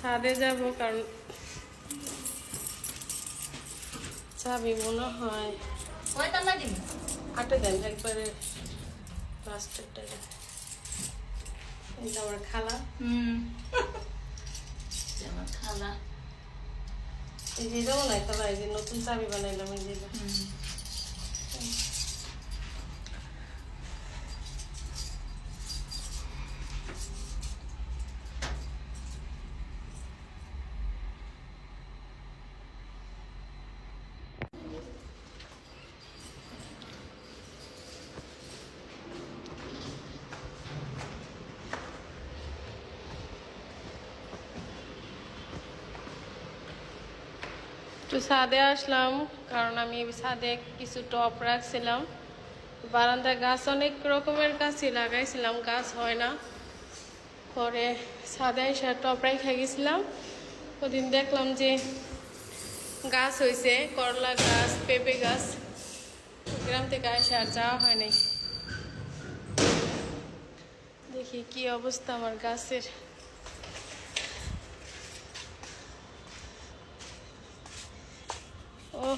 ছাদে যাব কারণ চাবি মনে হয় কয়তলা দিন আটে দেন একবারে লাস্টেরটা এটা আমার খালা। হুম। আমার খালা। এই যে যাব না খালা এই যে নতুন চাবি বানাইলাম এই যে একটু ছাদে আসলাম, কারণ আমি ছাদে কিছু টপ রাখছিলাম। বারান্দা গাছ অনেক রকমের গাছই লাগাইছিলাম, গাছ হয় না। পরে ছাদে এসে টপ রেখে গেছিলাম। ওদিন দেখলাম যে গাছ হয়েছে করলা গাছ, পেঁপে গাছ। গ্রাম থেকে এসে আর যাওয়া হয় নাই। দেখি কি অবস্থা আমার গাছের। ও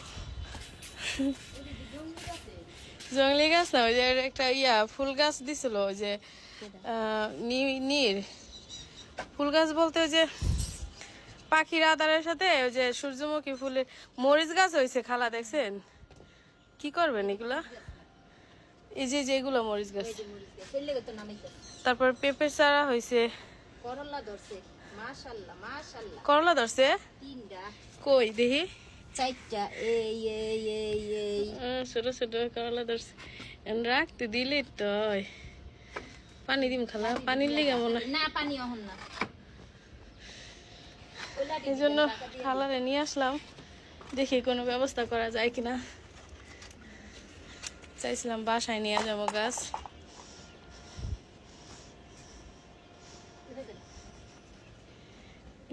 জঙ্গলি গাছ না ওই যে একটা ইয়া ফুল গাছ দিছিল ওই যে নি- নীর। ফুল গাছ বলতে ওই যে পাখির আদারের সাথে ওই যে সূর্যমুখী ফুলের মরিচ গাছ হয়েছে খালা দেখছেন? কি করবেন এগুলা? এই যে যেগুলো মরিচ গাছ। তারপর পেঁপে চারা হয়েছে করলা ধরছে করলা ধরছে? কই দেখি। চারটা এই এই এই এই। ছোট ছোট করলা ধরছে। রাখতে দিলে তো পানি দিম খালা পানির লেগে মনে না পানি অহন না। এই জন্য খালারে নিয়ে আসলাম। দেখি কোনো ব্যবস্থা করা যায় কিনা। চাইছিলাম বাসায় নিয়ে যাব গাছ।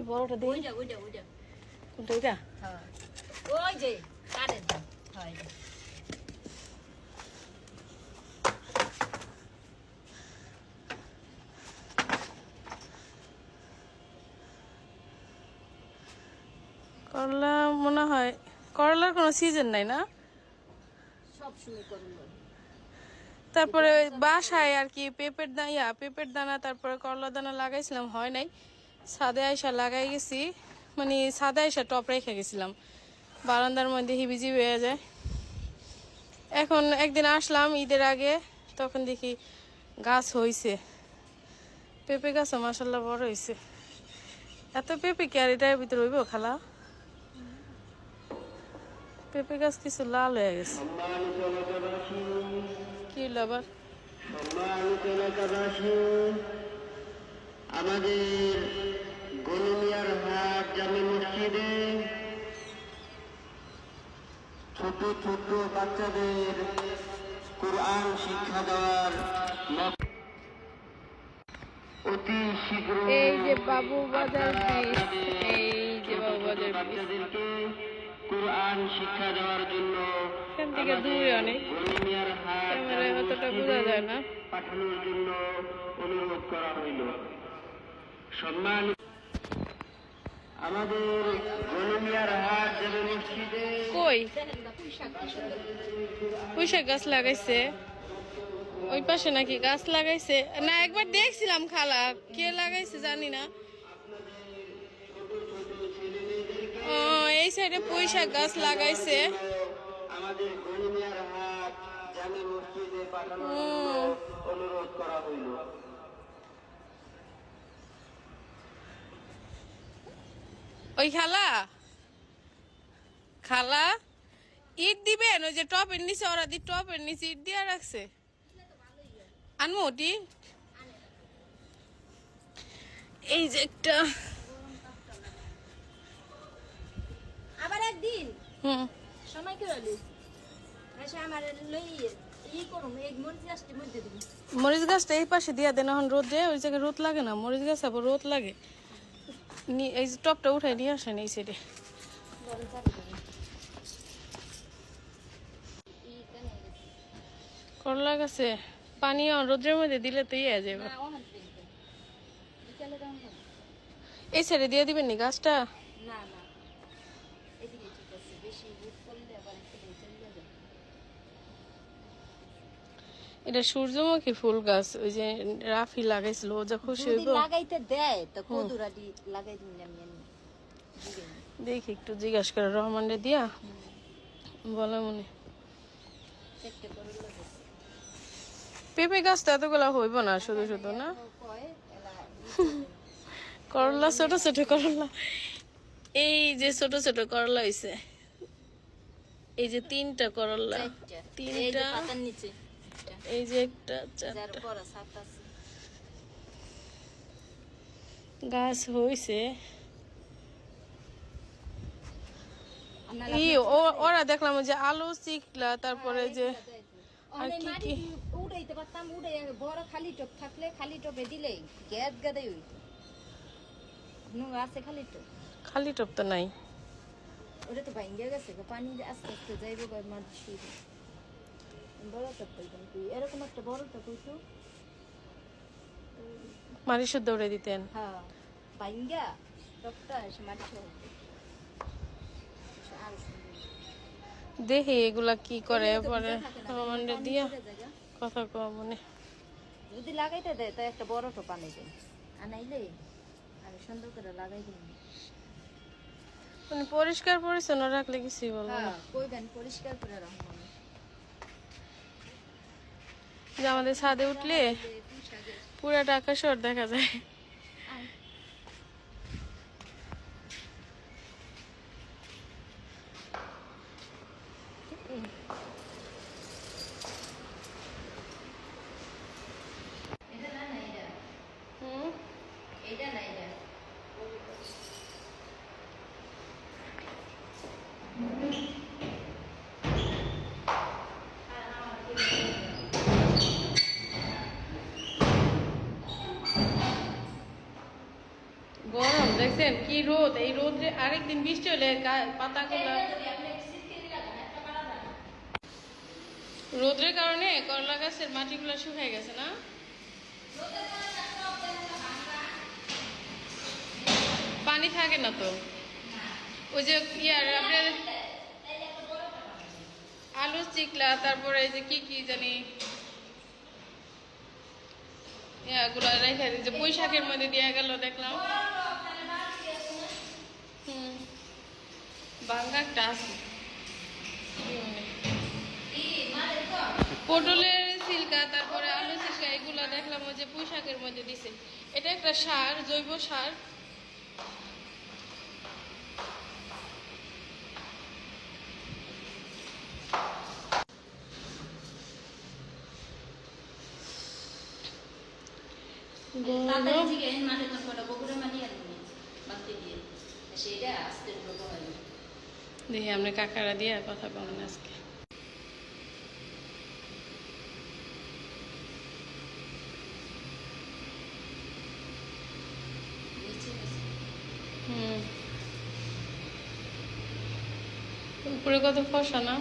বড়টা দিই ওইটা? ওইটা ওই যে কারেন্ট হয়। করলা মনে হয় করলার কোনো সিজন নাই না? সব সময় করল তারপরে বাসায় আর কি পেঁপের দানা ইয়া পেঁপের দানা তারপরে করলা দানা লাগাইছিলাম হয় নাই। সাদে আয়সা লাগাই গেছি মানে সাদে আয়সা টপ রেখে গেছিলাম। বারান্দার মধ্যে হিবিজি হয়ে যায়। এখন একদিন আসলাম ঈদের আগে, তখন দেখি গাছ হইছে। পেঁপে গাছও মাসাল্লাহ বড় হয়েছে এত পেঁপে কি আর এটার ভিতরে হইব খালা? পেঁপে গাছ কিছু লাল হয়ে গেছে। কি আবার? আমাদের গলমিয়ার হাট জামি মসজিদে ছোট ছোট বাচ্চাদের কোরআন শিক্ষা দেওয়ার অতি শীঘ্র এই যে বাবু বাজার এই যে বাবু বাজার বাচ্চাদেরকে কোরআন শিক্ষা দেওয়ার জন্য এখান থেকে দূরে অনেক। ক্যামেরায় অতটা বোঝা যায় না। পাঠানোর জন্য অনুরোধ করা হইল। সম্মান আমাদের গলমিয়ার হাট কই? পুঁইশাক গাছ লাগাইছে। ওই পাশে নাকি গাছ লাগাইছে। না, একবার দেখছিলাম খালা, কে লাগাইছে জানি না। ও, এই সাইডে পুঁইশাক গাছ লাগাইছে। অনুরোধ ওই খালা? খালা ইট দিবেন? ওই যে টপের নিচে ওরা দি টপের নিচে ইট দিয়া রাখছে। আনমো ওটি। এই যে একটা। আবার একদিন? হুম। সময় কি হলো? আমার লই ই করুম এই মরিচ গাছটি এই পাশে দিয়া দেন এখন রোদ দেয় ওই জায়গায় রোদ লাগে না মরিচ গাছ আবার রোদ লাগে। এই যে টপটা উঠাই নিয়ে আসেন এই সাইডে গরম চাবি দিবি ই কানে করলা গাছে পানি রোদ্রের মধ্যে দিলে তো ইয়ে যাবে দাম এই ছেড়ে দিয়ে দিবেন নি গাছটা? এটা সূর্যমুখী ফুল গাছ ওই যে রাফি লাগাইছিল ও যা খুশি হইব। লাগাইতে দেয় তো লাগাই। দেখি একটু জিজ্ঞাসা করে রহমানরে দিয়া। বলে মনে। করে পেঁপে গাছ তো এতগুলা হইব না শুধু শুধু না? করলা ছোট ছোট করলা। এই যে ছোট ছোট করলা হইছে এই যে তিনটা করলা তিনটা। এই যে একটা চারটা। গাছ হইছে। ই ওরা দেখলাম যে আলু চিকলা তারপরে যে উড়াইতে পারতাম উড়ে বড় খালি টপ থাকলে খালি টপে দিলেই গ্যাদ গাদাই হইতো। নু আছে খালি টপ। খালি টপ তো নাই। ওটা তো ভাঙ্গে গেছে গো, পানি আস্তে আস্তে যাইব গা শুয়ে বড় টপ পাইতাম তুই এরকম একটা বড় টপ হইতো। মারি শুদ্ধ দৌড়ে দিতেন। হ্যাঁ ভাঙ্গা টপটা এসে মাটি সহ আর সুন্দর। দেখি এগুলা কি করে পরে দিয়া। কথা কম মনে। যদি লাগাইতে দেয় তো একটা বড় টোপ আনাইবে আনাইলে আমি সুন্দর করে লাগাই দিই মানে পরিষ্কার পরিচ্ছন্ন রাখলে কিছুই বলব না। হ্যাঁ কইবেন পরিষ্কার করে রাখবেন যে আমাদের ছাদে উঠলে পুরাটা আকাশর দেখা যায় হুম এটা না এটা গরম দেখছেন কি রোদ? এই রোদ আরেকদিন বৃষ্টি হলে গা- পাতাগুলা রোদের কারণে করলা গাছের মাটিগুলো শুকিয়ে গেছে না? পানি থাকে না তো? ওই যে ইয়ার আপনার আলু চিকলা তারপরে এই যে কি কি জানি? ইয়াগুলো রেখে যে বৈশাখের মধ্যে দেওয়া গেল দেখলাম হুম বাঙ্গা একটা আছে পটলের সিল্কা তারপরে আলু সিল্কা এগুলো দেখলাম ওই যে পুঁই শাকের মধ্যে দিছে। এটা একটা সার জৈব সার। মাঠে তো বগুড়া মাটি আর বাঁধতে দিয়ে সেটা আস্তে হয় দেখি আমরা কাকারা দিয়ে আর কথা বলেন আজকে। উপরে কত ফসা না?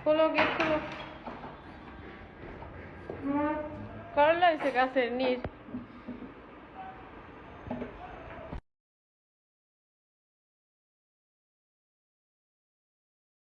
খোলো গেট খোলো করলা হয়েছে গাছের নিচ